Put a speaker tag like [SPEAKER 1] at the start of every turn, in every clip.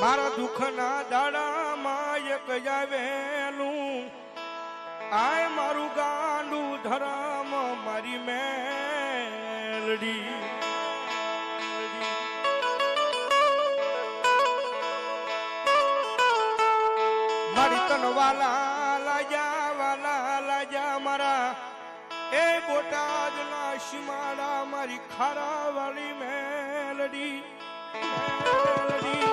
[SPEAKER 1] મારા દુઃખના દાડામાં એક જાવેલું. આય મારું ગાંડું ધરમ મારી મેલડી. મારી તન વાલા લાજા વાલા લાજા મારા. એ બોટાદના શિમાડા મારી ખારા વાળી મેલડી. મેલડી.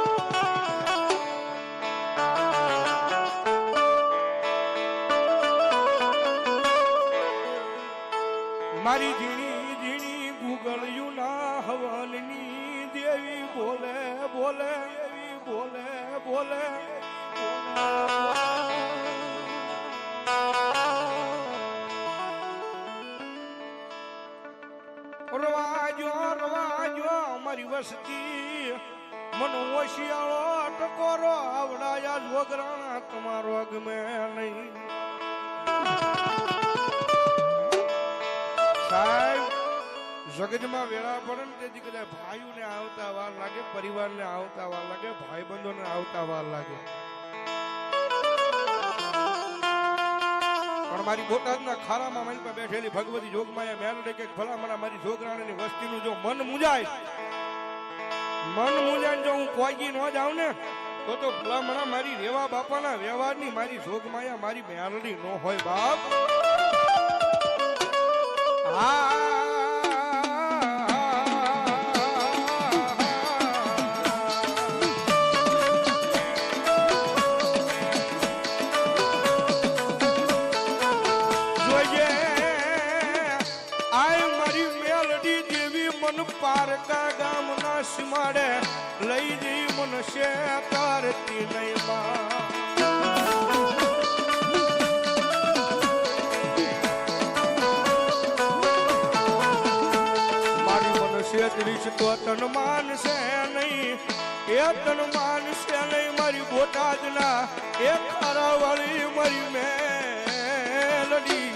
[SPEAKER 1] જગતમાં વેળા પડે ને તેથી કદાચ ભાઈઓને આવતા વાર લાગે, પરિવારને આવતા વાર લાગે, ભાઈબંધોને આવતા વાર લાગે. પણ મારી બોટાદના ખારામાં મારી પાસે બેઠેલી ભગવતી જોગમાયા મેલડે કે ભલામણા મારી છોકરાની વસ્તીનું જો મન મુજાય મન મુજાય જો હું પહોંચી ન જાઉં ને તો તો ભલામણા મારી રેવા બાપાના વ્યવહારની મારી જોગમાયા મારી મેલડી ન હોય બાપ. તો તન માનશે નહીં. એ તન માનશે નહીં, મારી બોટાદના. એ ખારા વાળી મારી મેલડી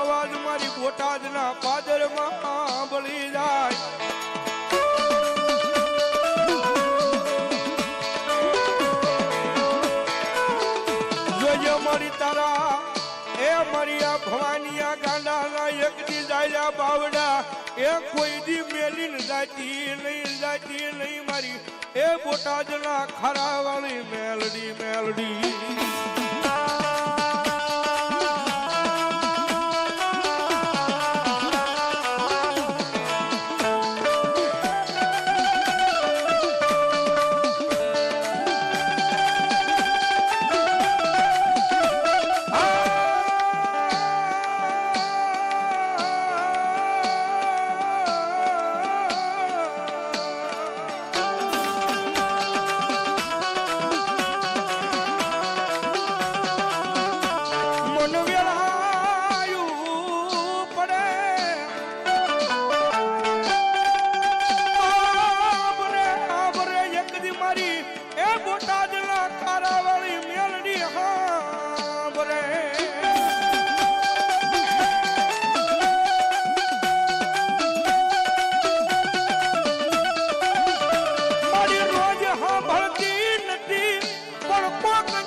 [SPEAKER 1] અવાજ મારી બોટાદના પાદરમાં જોજે મારી તારા, એ મારી આ ભવાનીયા ગાંડાના એક દી જાયા બાવડા. એ કોઈ દી મેલીન જાતી નહીં. જાતી નહીં મારી. એ બોટાદના ખરા વાળી Meldi Meldi.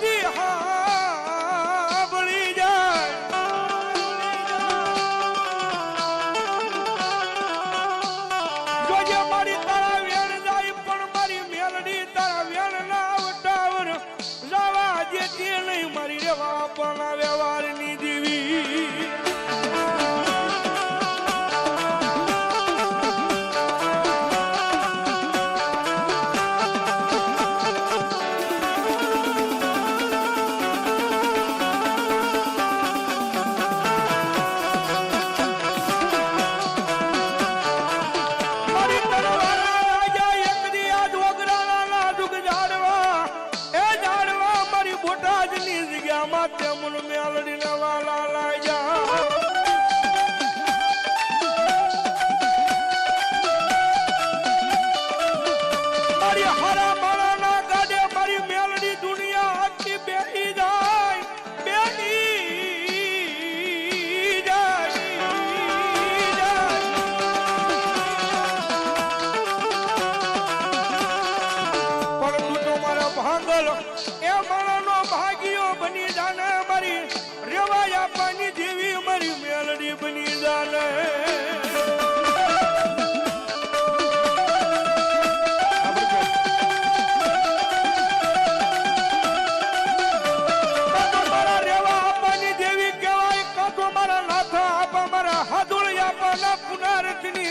[SPEAKER 1] Yeah.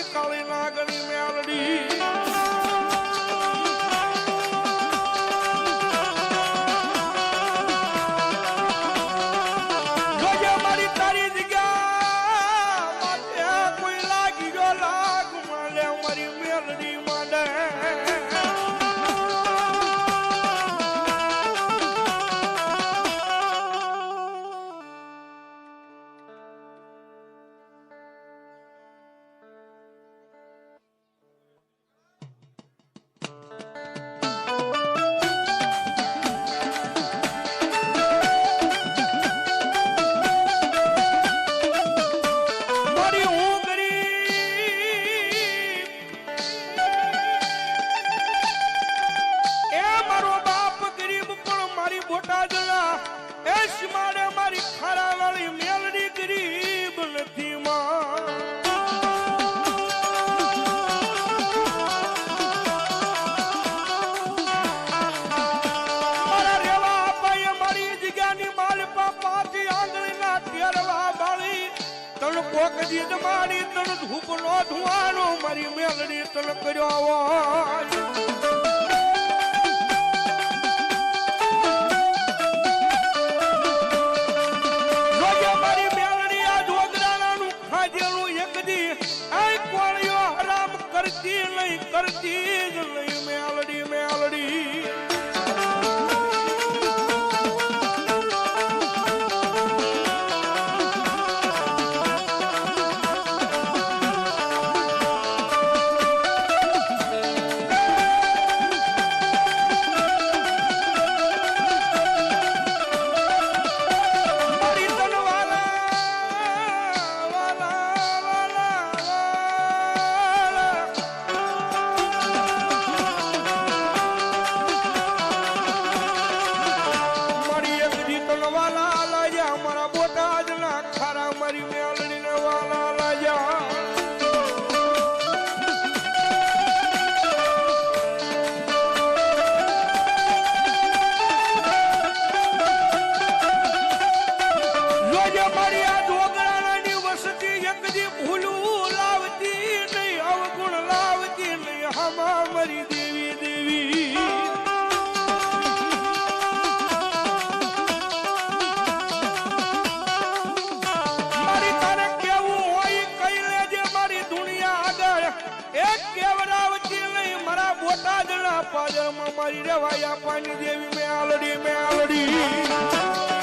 [SPEAKER 1] calinaga, nem me ધુવાનો મારી મેલડી તન કર્યો Daddy, me માં મારી રવાયા પાણી દેવી મેં આલડી મેં આલડી.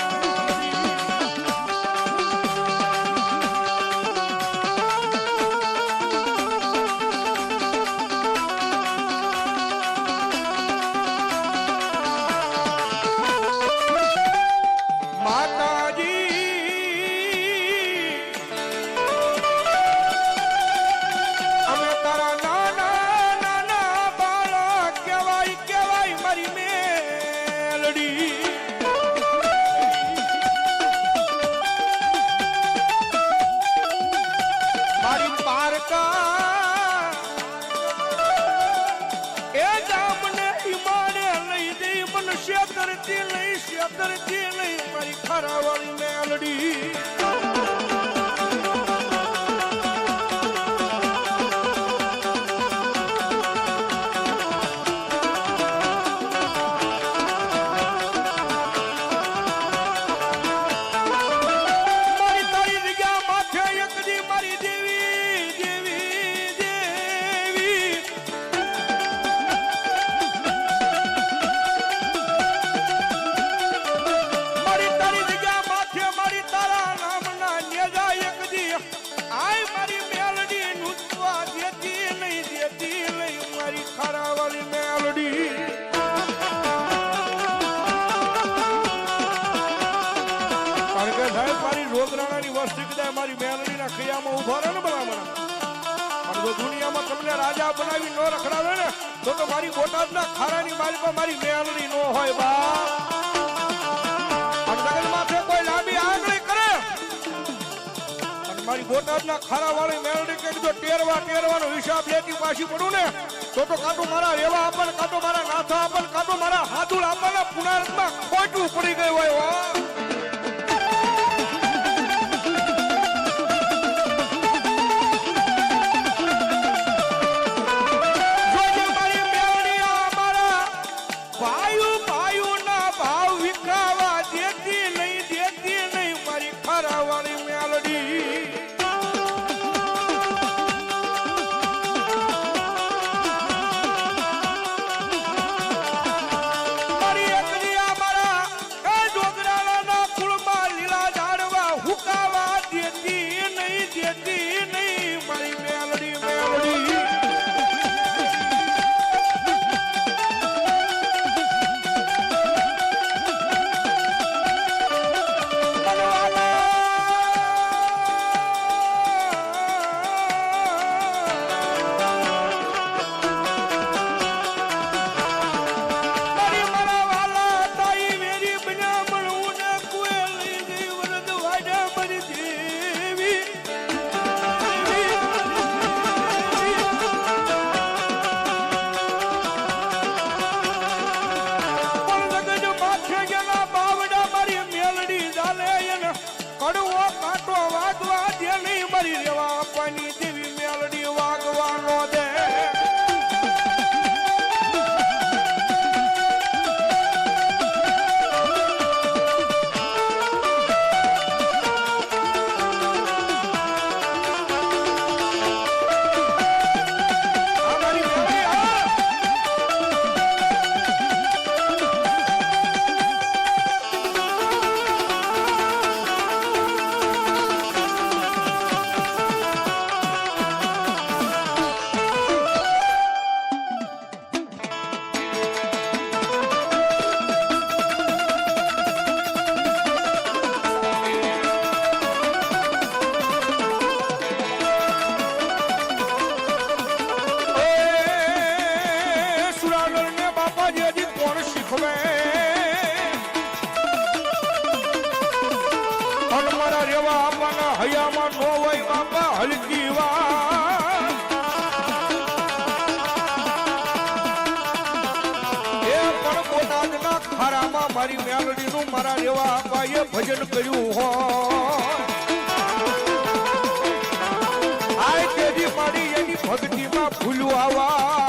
[SPEAKER 1] રોગરાણાની વસ્તી કદાચ મારી મેલડીના ખૈયામાં ઊભા રહે જો દુનિયામાં તમને રાજા બનાવી ન રખડાવે ને, તો તો મારી બોટાદના ખારાની માલિકો મારી મેલડી નો હોય બા. અને કોઈ લાંબી આંગળી કરે. મારી બોટાદના ખારા વાળી મેલડી કે ટેરવા ટેરવાનો હિસાબ લેતી પાછી પડું ને તો તો કાતો મારા રેવા આપણ, કાંટો મારા નાથા આપણ, કાંટો મારા હાથુલ આપણ પુનારતમાં ખોટું પડી ગયું હોય ખારામાં મારી મેલડીનું મારા એવા આપાએ ભજન કર્યું હોય આય તેજી પાડી એની ભક્તિમાં ભૂલું આવા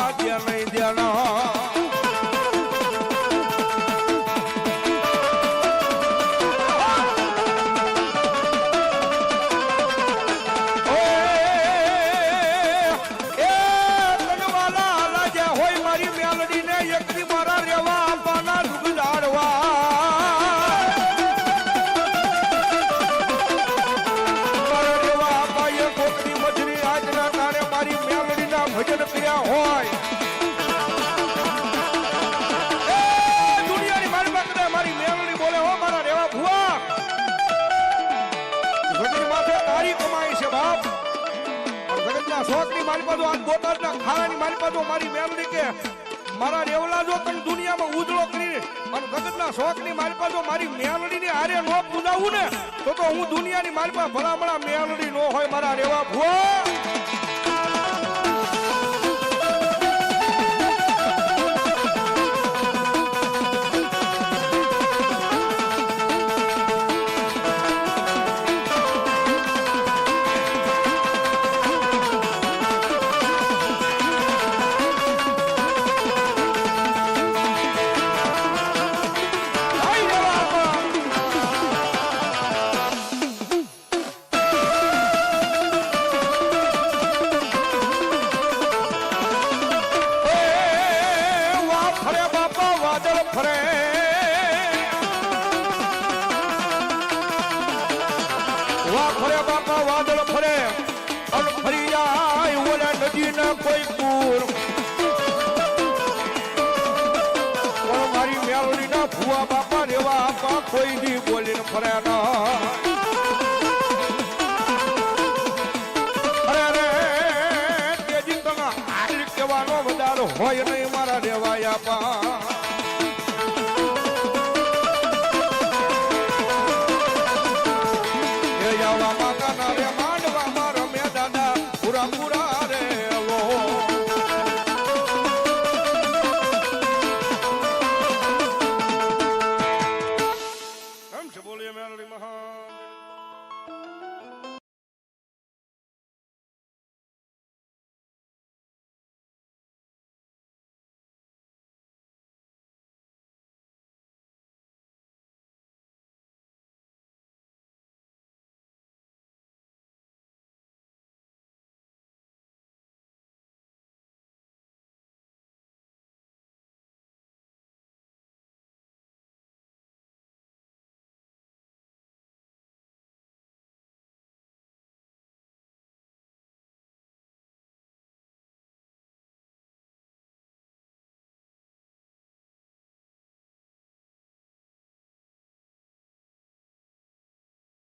[SPEAKER 1] ભજન કર્યા હોય દુનિયાની મારી પાસે મારી મેલડી બોલે, હો, મારા રેવા ભુવા. જગતની માથે તારી છે બાપ. પણ શોખની મારી બાજુ, આ બોટાદના ખાવાની મારી બાજુ મારી મેલડી કે, મારા રેવલા જો તમે દુનિયામાં ઉજળો કરી અને જગતના શોખની મારી પાસે મારી મેલડીની હારે નો પૂજાવું ને, તો તો હું દુનિયાની મારી પાસે ભલામણા મેલડી હોય, મારા રેવા ભુવા. અરે અરે તેજી હોય નહીં મારા.